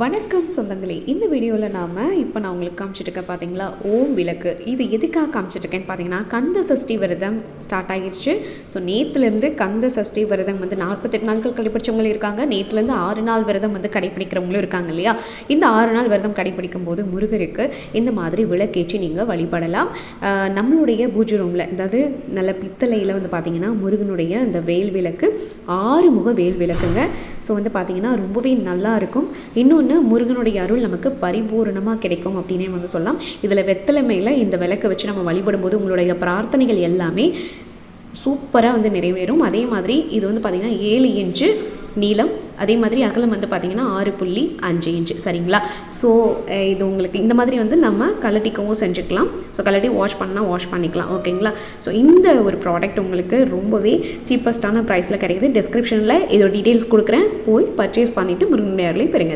வணக்கம் சொந்தங்களே. இந்த வீடியோவில் நாம் இப்போ நான் உங்களுக்கு காமிச்சிட்ருக்கேன் பார்த்தீங்களா ஓம் விளக்கு. இது எதுக்காக காமிச்சிட்ருக்கேன்னு பார்த்தீங்கன்னா கந்த சஷ்டி விரதம் ஸ்டார்ட் ஆகிடுச்சு. ஸோ நேற்றுலேருந்து கந்த சஷ்டி விரதம் வந்து நாற்பத்தெட்டு நாட்கள் கடைப்பிடிச்சவங்களும் இருக்காங்க. நேற்றுலேருந்து ஆறு நாள் விரதம் வந்து கடைப்பிடிக்கிறவங்களும் இருக்காங்க இல்லையா? இந்த ஆறு நாள் விரதம் கடைப்பிடிக்கும் போது முருகருக்கு இந்த மாதிரி விளக்கேற்றி நீங்கள் வழிபடலாம். நம்மளுடைய பூஜை ரூமில் அதாவது நல்ல பித்தளையில் வந்து பார்த்தீங்கன்னா முருகனுடைய அந்த வேல் விளக்கு ஆறு முக வேல் விளக்குங்க. ஸோ வந்து பார்த்தீங்கன்னா ரொம்பவே நல்லா இருக்கும். இன்னொன்று முருகனுடைய அருள் நமக்கு பரிபூரணமாக கிடைக்கும் அப்படின்னே வந்து சொல்லலாம். இதில் வெத்தலைமையில் இந்த விளக்கை வச்சு நம்ம வழிபடும்போது உங்களுடைய பிரார்த்தனைகள் எல்லாமே சூப்பராக வந்து நிறைவேறும். அதே மாதிரி இது வந்து பார்த்திங்கன்னா ஏழு இன்ச்சு நீளம் அதே மாதிரி அகலம் வந்து பார்த்திங்கன்னா ஆறு புள்ளி அஞ்சு இன்ச்சு. சரிங்களா? ஸோ இது உங்களுக்கு இந்த மாதிரி வந்து நம்ம கலட்டிக்கவும் செஞ்சுக்கலாம். ஸோ கலட்டி வாஷ் பண்ணால் வாஷ் பண்ணிக்கலாம். ஓகேங்களா? ஸோ இந்த ஒரு ப்ராடக்ட் உங்களுக்கு ரொம்பவே சீப்பஸ்ட்டான ப்ரைஸில் கிடைக்குது. டிஸ்கிரிப்ஷனில் இதோட டீட்டெயில்ஸ் கொடுக்குறேன். போய் பர்ச்சேஸ் பண்ணிவிட்டு முருகனுடைய நேரில் பெறுங்க.